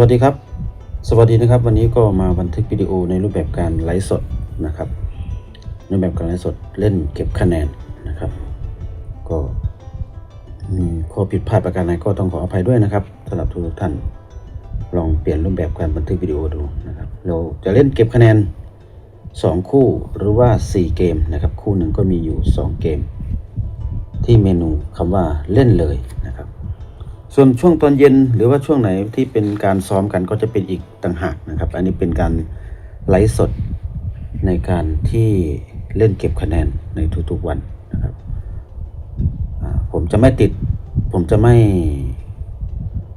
วัสดีครับ สวัสดีนะครับ วันนี้ก็มาบันทึกวิดีโอในรูปแบบการไลฟ์สดนะครับในแบบการไลฟ์สดเล่นเก็บคะแนนนะครับ ก็มีข้อผิดพลาดประการใดก็ต้องขออภัยด้วยนะครับสำหรับทุกท่านลองเปลี่ยนรูปแบบการบันทึกวิดีโอดูนะครับเราจะเล่นเก็บคะแนน 2 คู่หรือว่า 4 เกมนะครับ คู่หนึ่งก็มีอยู่ 2 เกม ที่เมนูคำว่าเล่นเลยนะครับ ส่วนช่วงตอนเย็นหรือว่าช่วงไหนที่เป็นการซ้อมกันก็จะเป็นอีกต่างหากนะครับ อันนี้เป็นการไลฟ์สดในการที่เล่นเก็บคะแนนในทุกๆวันนะครับผมจะไม่ติด ผมจะไม่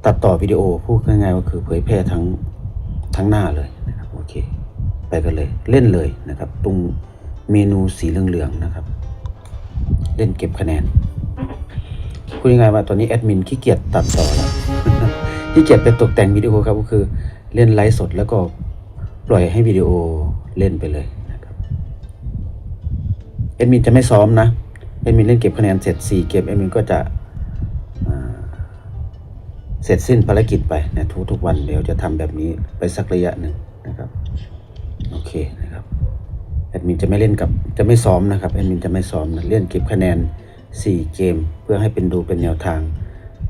ตัดต่อวิดีโอพูดง่ายๆก็คือเผยแพร่ทั้งทั้งหน้าเลยนะครับโอเค ไปกันเลยเล่นเลยนะครับ ตรงเมนูสีเหลืองๆนะครับ เล่นเก็บคะแนน พูดง่ายๆว่าตอนนี้แอดมินขี้เกียจตัดต่อแล้วขี้เกียจเป็นตกแต่งวิดีโอครับก็คือเล่นไลฟ์สดแล้วก็ปล่อยให้วิดีโอเล่นไปเลยนะครับแอดมินจะไม่ซ้อมนะแอดมินเล่นเก็บคะแนนเสร็จ4เกมแอดมินก็จะเสร็จสิ้นภารกิจไปนะทุกๆวันเดี๋ยวจะทำแบบนี้ไปสักระยะหนึ่งนะครับโอเคนะครับแอดมินจะไม่เล่นกับจะไม่ซ้อมนะครับแอดมินจะไม่ซ้อมนะเล่นเก็บคะแนน 4 เกม เพื่อให้เป็นดูเป็นแนวทาง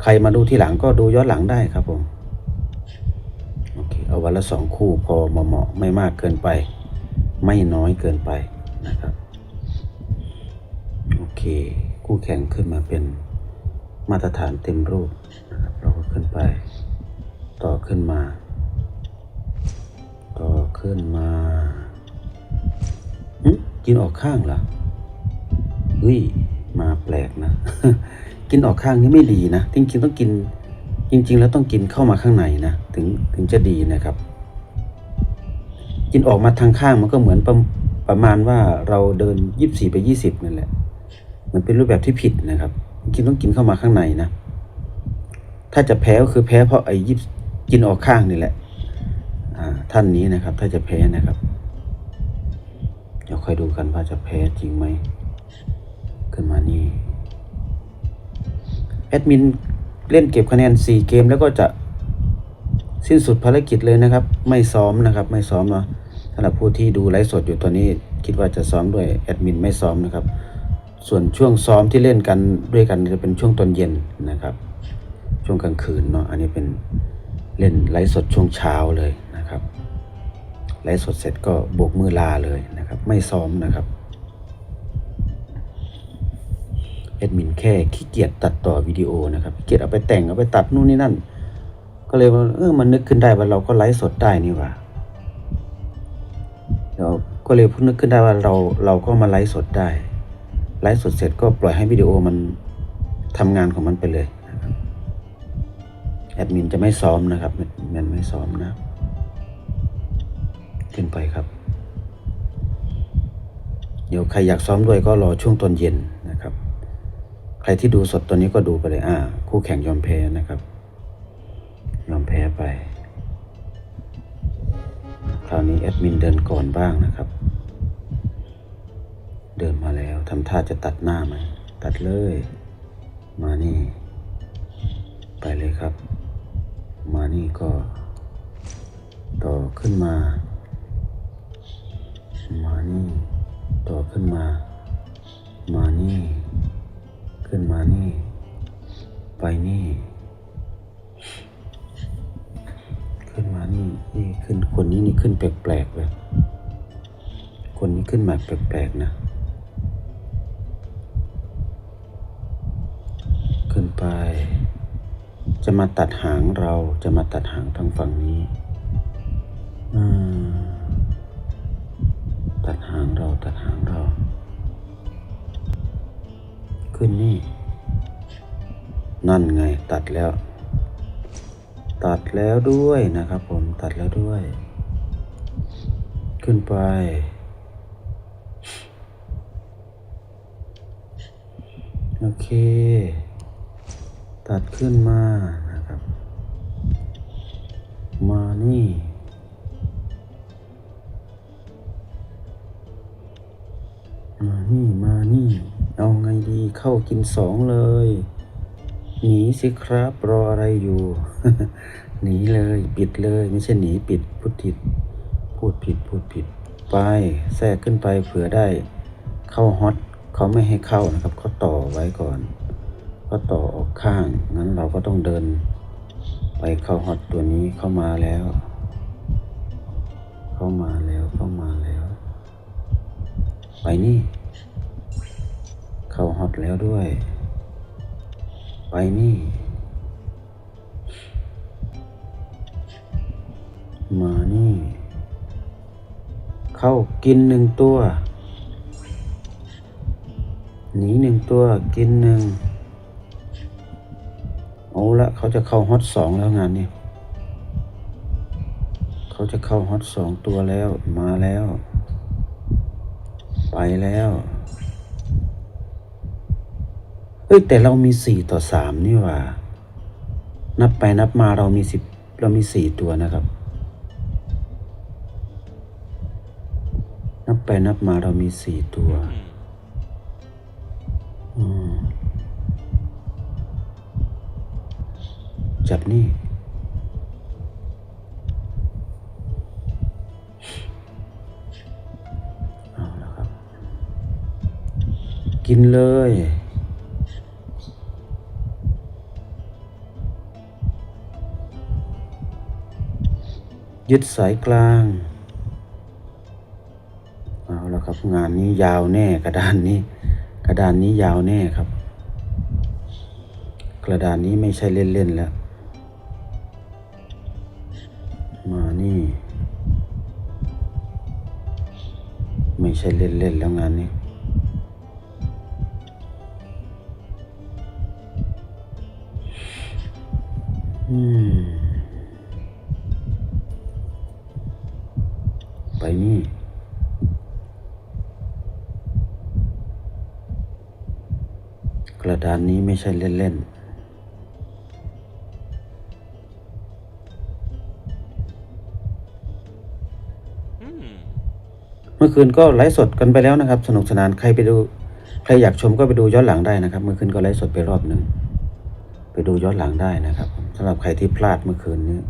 ใครมาดูที่หลังก็ดูย้อนหลังได้ครับผมโอเคเอาวันละสองคู่พอเหมาะไม่มากเกินไป ไม่น้อยเกินไปนะครับโอเคคู่แข่งขึ้นมาเป็นมาตรฐานเต็มรูปนะครับเราก็ขึ้นไป ต่อขึ้นมา ต่อขึ้นมาหึกินออกข้างเหรอเฮ้ย มาแปลกนะ กินออกข้างนี้ไม่ดีนะจริงๆต้องกินจริง ๆ แล้วต้องกินเข้ามาข้างในนะถึงถึงจะดีนะครับ กินออกมาทางข้างมันก็เหมือนประประมาณว่าเราเดินยี่สิบสี่ไปยี่สิบนั่นแหละมันเป็นรูปแบบที่ผิดนะครับจริงๆต้องกินเข้ามาข้างในนะ ถ้าจะแพ้ก็คือแพ้เพราะไอ้ยิบกินออกข้างนี่แหละอ่าท่านนี้นะครับ ถ้าจะแพ้นะครับ เดี๋ยวคอยดูกันว่าจะแพ้จริงไหม ขึ้นมานี่แอดมินเล่นเก็บคะแนน 4 เกมแล้วก็จะสิ้นสุดภารกิจเลยนะครับ ไม่ซ้อมนะครับ ไม่ซ้อมเนาะสำหรับผู้ที่ดูไลฟ์สดอยู่ตอนนี้ คิดว่าจะซ้อมด้วยแอดมินไม่ซ้อมนะครับ ส่วนช่วงซ้อมที่เล่นกันด้วยกันจะเป็นช่วงตอนเย็นนะครับ ช่วงกลางคืนเนาะอันนี้เป็นเล่นไลฟ์สดช่วงเช้าเลยนะครับไลฟ์สดเสร็จก็โบกมือลาเลยนะครับ ไม่ซ้อมนะครับ แอดมินแค่ขี้เกียจตัดต่อวิดีโอนะครับขี้เกียจเอาไปแต่งเอาไปตัดนู่นนี่นั่น ก็เลยว่าเออมันนึกขึ้นได้ว่าเราก็ไลฟ์สดได้นี่ว่าเราก็เลยพิ่นึกขึ้นได้ว่าเราเราก็มาไลฟ์สดได้ ไลฟ์สดเสร็จก็ปล่อยให้วิดีโอมันทำงานของมันไปเลยนะครับแอดมินจะไม่ซ้อมนะครับมันไม่ซ้อมนะ ขึ้นไปครับ เดี๋ยวใครอยากซ้อมด้วยก็รอช่วงตอนเย็น ใครที่ดูสดตัวนี้ก็ดูไปเลย อ่า คู่แข่งยอมแพ้นะครับ ยอมแพ้ไป คราวนี้แอดมินเดินก่อนบ้างนะครับ เดินมาแล้วทำท่าจะตัดหน้าไหมตัดเลย มานี่ ไปเลยครับ มานี่ก็ ต่อขึ้นมา มานี่ ต่อขึ้นมา มานี่ขึ้นมานี่ ไปนี่ ขึ้นมานี่นี่ขึ้นคนนี้นี่ขึ้นแปลกๆเลยคนนี้ขึ้นมาแปลกๆนะ ขึ้นไป จะมาตัดหางเราจะมาตัดหางทางฝั่งนี้ตัดหางเราตัดหางเรา ขึ้นนี่ นั่นไงตัดแล้ว ตัดแล้วด้วยนะครับผมตัดแล้วด้วย ขึ้นไป โอเค ตัดขึ้นมานะครับ มานี่มานี่ มานี่ เอาไงดีเข้ากินสองเลย หนีสิครับรออะไรอยู่ หนีเลยปิดเลยไม่ใช่หนีปิดพูดผิด พูดผิดพูดผิด ไปแทรกขึ้นไปเผื่อได้ เข้าฮอตเขาไม่ให้เข้านะครับเขาต่อไว้ก่อนก็ต่อออกข้างงั้นเราก็ต้องเดิน ไปเข้าฮอตตัวนี้เข้ามาแล้ว เข้ามาแล้วเข้ามาแล้ว ไปนี่ เข้าฮอตแล้วด้วย ไปนี่ มานี่ เข้ากินหนึ่งตัว หนีหนึ่งตัว กินหนึ่งเอาละเขาจะเข้าฮอตสองแล้วงานนี้เขาจะเข้าฮอตสองตัวแล้ว มาแล้ว ไปแล้ว เอ้ยแต่เรามีสี่ต่อสามนี่ว่า นับไปนับมาเรามีสิบเรามีสี่ตัวนะครับ นับไปนับมาเรามีสี่ตัวจับนี่เอาแล้วครับ กินเลย ยึดสายกลางเอาแล้วครับ งานนี้ยาวแน่กระดานนี้ กระดานนี้ยาวแน่ครับ กระดานนี้ไม่ใช่เล่นๆแล้ว มานี่ ไม่ใช่เล่นๆแล้วงานนี้อืม ไปนี่ กระดานนี้ไม่ใช่เล่นๆเมื่อคืนก็ไลฟ์สดกันไปแล้วนะครับ สนุกสนานใครไปดู ใครอยากชมก็ไปดูย้อนหลังได้นะครับ เมื่อคืนก็ไลฟ์สดไปรอบหนึ่งไปดูย้อนหลังได้นะครับสำหรับใครที่พลาดเมื่อคืนนี้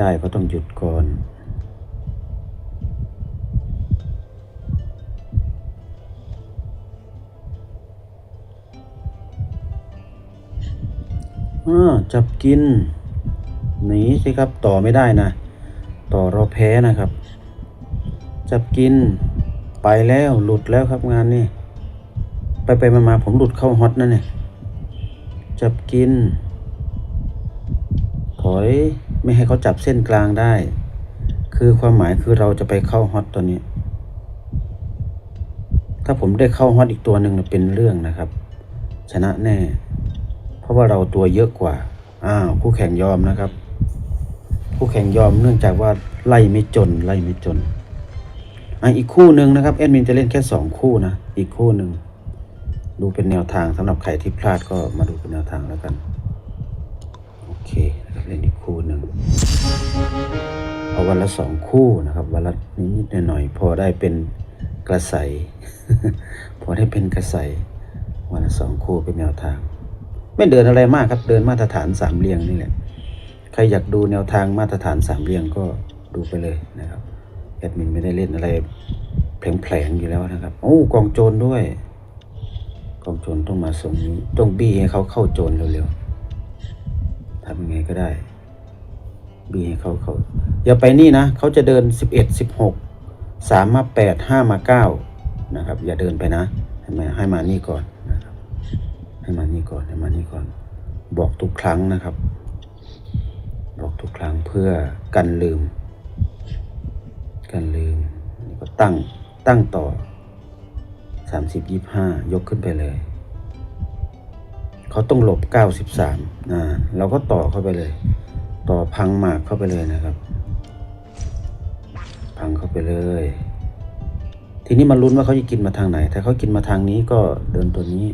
ไปไม่ได้ก็ต้องหยุดก่อนอาจับกิน หนีสิครับต่อไม่ได้นะ ต่อเราแพ้นะครับ จับกิน ไปแล้วหลุดแล้วครับงานนี้ไปไปมามาผมหลุดเข้าฮอตนั่นเนี่ย จับกิน ถอย ไม่ให้เขาจับเส้นกลางได้ คือความหมายคือเราจะไปเข้าฮอตตัวนี้ ถ้าผมได้เข้าฮอตอีกตัวหนึ่งเป็นเรื่องนะครับ ชนะแน่ เพราะว่าเราตัวเยอะกว่า อ้าวคู่แข่งยอมนะครับ คู่แข่งยอมเนื่องจากว่าไล่ไม่จนไล่ไม่จนอะอีกคู่หนึ่งนะครับแอดมินจะเล่นแค่สองคู่นะ อีกคู่หนึ่งดูเป็นแนวทางสำหรับใครที่พลาดก็มาดูเป็นแนวทางแล้วกัน โอเค เล่นอีกคู่หนึ่งเอาวันละสองคู่นะครับ วันละนิดๆหน่อยๆพอได้เป็นกระใสพอได้เป็นกระใสวันละสองคู่เป็นแนวทาง ไม่เดินอะไรมากครับเดินมาตรฐานสามเรียงนี่แหละใครอยากดูแนวทางมาตรฐานสามเรียงก็ดูไปเลยนะครับแอดมินไม่ได้เล่นอะไรแผลงๆอยู่แล้วนะครับโอ้กองโจรด้วย กองโจรต้องมาส่งนี้ต้องบี้ให้เขาเข้าโจรเร็วๆ ทำยังไงก็ได้บีให้เขาเขาอย่าไปนี่นะเขาจะเดินสิบเอ็ดสิบหกสามมาแปดห้ามาเก้านะครับ อย่าเดินไปนะให้มาให้มานี่ก่อนนะครับ ให้มานี่ก่อนให้มานี่ก่อน บอกทุกครั้งนะครับ บอกทุกครั้งเพื่อกันลืม กันลืมนี่ก็ตั้งตั้งต่อสามสิบยี่ห้ายกขึ้นไปเลย เขาต้องหลบเก้าสิบสามนะเราก็ต่อเข้าไปเลย ต่อพังหมากเข้าไปเลยนะครับ พังเข้าไปเลย ทีนี้มาลุ้นว่าเขาจะกินมาทางไหน ถ้าเขากินมาทางนี้ก็เดินตัวนี้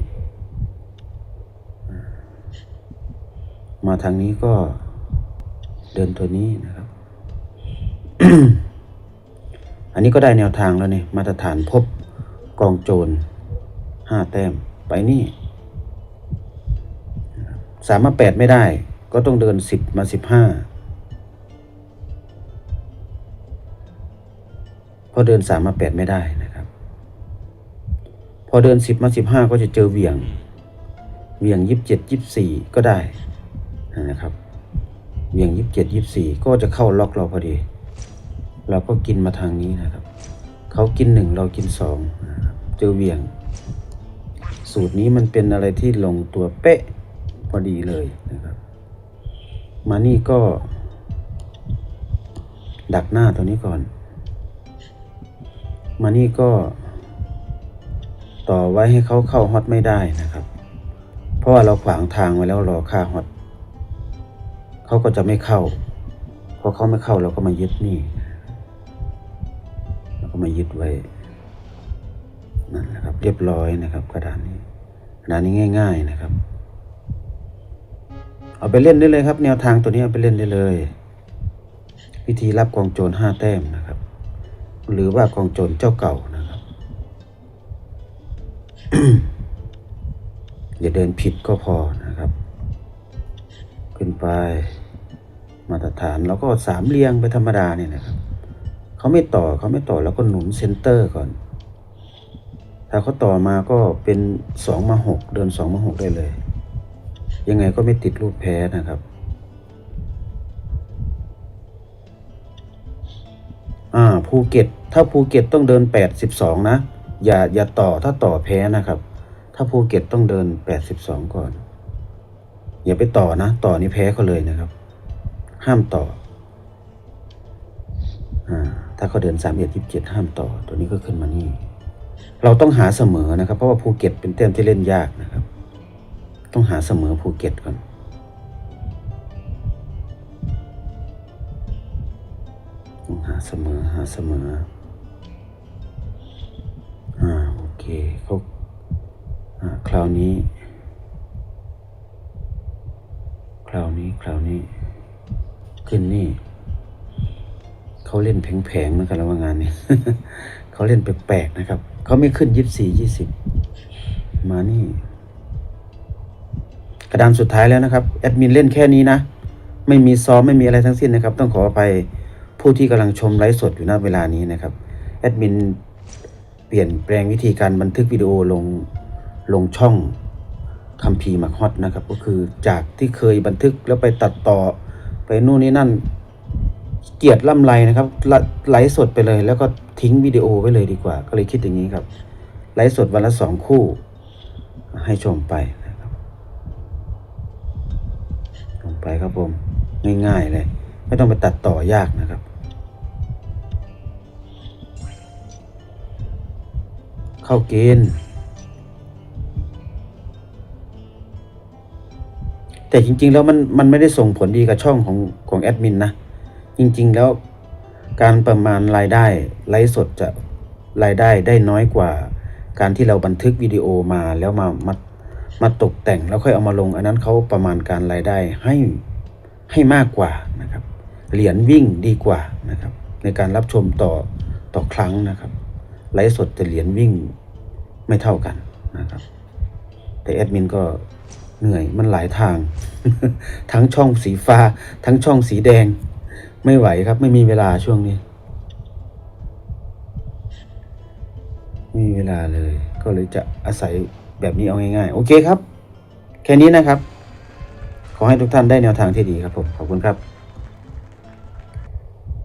มาทางนี้ก็เดินตัวนี้นะครับ อันนี้ก็ได้แนวทางแล้วนี่มาตรฐานพบกองโจรห้าแต้มไปนี่ สามมาแปดไม่ได้ ก็ต้องเดินสิบมาสิบห้าพอเดินสามมาแปดไม่ได้นะครับ พอเดินสิบมาสิบห้าก็จะเจอเวียง เวียงยี่สิบเจ็ดยี่สิบสี่ก็ได้นะครับ เวียงยี่สิบเจ็ดยี่สิบสี่ก็จะเข้าล็อกเราพอดี เราก็กินมาทางนี้นะครับ เขากินหนึ่งเรากินสองเจอเวียง สูตรนี้มันเป็นอะไรที่ลงตัวเป๊ะ พอดีเลยนะครับ มานี่ก็ ดักหน้าตัวนี้ก่อน มานี่ก็ ต่อไว้ให้เขาเข้าฮอตไม่ได้นะครับ เพราะว่าเราขวางทางไว้แล้วรอค่าฮอตเขาก็จะไม่เข้าพอเขาไม่เข้าเราก็มายึดนี่เราก็มายึดไว้นั่นแหละครับ เรียบร้อยนะครับ กระดานนี้กระดานนี้ง่าย ๆนะครับ เอาไปเล่นได้เลยครับ แนวทางตัวนี้เอาไปเล่นได้เลย วิธีรับกองโจรห้าแต้มนะครับ หรือว่ากองโจรเจ้าเก่านะครับอย่าเดินผิดก็พอนะครับ ขึ้นไปมาตรฐานแล้วก็สามเรียงไปธรรมดาเนี่ยนะครับเขาไม่ต่อเขาไม่ต่อแล้วก็หนุนเซนเตอร์ก่อน ถ้าเขาต่อมาก็เป็นสองมาหกเดินสองมาหกได้เลย ยังไงก็ไม่ติดรูปแพ้นะครับอ่าภูเก็ต ถ้าภูเก็ตต้องเดินแปดสิบสองนะ อย่าอย่าต่อถ้าต่อแพ้นะครับ ถ้าภูเก็ตต้องเดินแปดสิบสองก่อน อย่าไปต่อนะ ต่อนี่แพ้เขาเลยนะครับ ห้ามต่ออ่าถ้าเขาเดินสามเอ็ดยี่สิบเจ็ดห้ามต่อ ตัวนี้ก็ขึ้นมานี่ เราต้องหาเสมอนะครับ เพราะว่าภูเก็ตเป็นแต้มที่เล่นยากนะครับ ต้องหาเสมอภูเก็ตก่อน ต้องหาเสมอหาเสมอ อ่าโอเคเขาอ่าคราวนี้ คราวนี้คราวนี้ ขึ้นนี่เขาเล่นแผงๆเหมือนกันแล้วว่างานนี้เขาเล่นแปลกๆนะครับ เขาไม่ขึ้นยี่สิบสี่ยี่สิบมานี่ ระดานสุดท้ายแล้วนะครับแอดมินเล่นแค่นี้นะ ไม่มีซ้อมไม่มีอะไรทั้งสิ้นนะครับ ต้องขออภัยผู้ที่กำลังชมไลฟ์สดอยู่ณเวลานี้นะครับแอดมินเปลี่ยนแปลงวิธีการบันทึกวิดีโอลงลงช่องคัมภีร์มักฮอตนะครับ ก็คือจากที่เคยบันทึกแล้วไปตัดต่อ ไปนู่นนี่นั่นเกียรติล่ำไรนะครับไลฟ์สดไปเลย แล้วก็ทิ้งวิดีโอไว้เลยดีกว่า ก็เลยคิดอย่างนี้ครับไลฟ์สดวันละสองคู่ให้ชมไปนะครับชม ไปครับผม ง่ายๆเลย ไม่ต้องไปตัดต่อยากนะครับ เข้าเกณฑ์แต่จริง ๆ แล้วมันมันไม่ได้ส่งผลดีกับช่องของของแอดมินนะ จริง ๆ แล้วการประมาณรายได้ไลฟ์สดจะรายได้ได้น้อยกว่า การที่เราบันทึกวิดีโอมาแล้วมามา มาตกแต่งแล้วค่อยเอามาลง อันนั้นเขาประมาณการรายได้ให้ให้มากกว่านะครับ เหรียญวิ่งดีกว่านะครับ ในการรับชมต่อต่อครั้งนะครับไลฟ์สดแต่เหรียญวิ่งไม่เท่ากันนะครับ แต่แอดมินก็เหนื่อยมันหลายทาง ทั้งช่องสีฟ้า ทั้งช่องสีแดง ไม่ไหวครับ ไม่มีเวลาช่วงนี้ไม่มีเวลาเลย ก็เลยจะอาศัย แบบนี้เอาง่ายๆ โอเคครับ แค่นี้นะครับ ขอให้ทุกท่านได้แนวทางที่ดีครับผม ขอบคุณครับ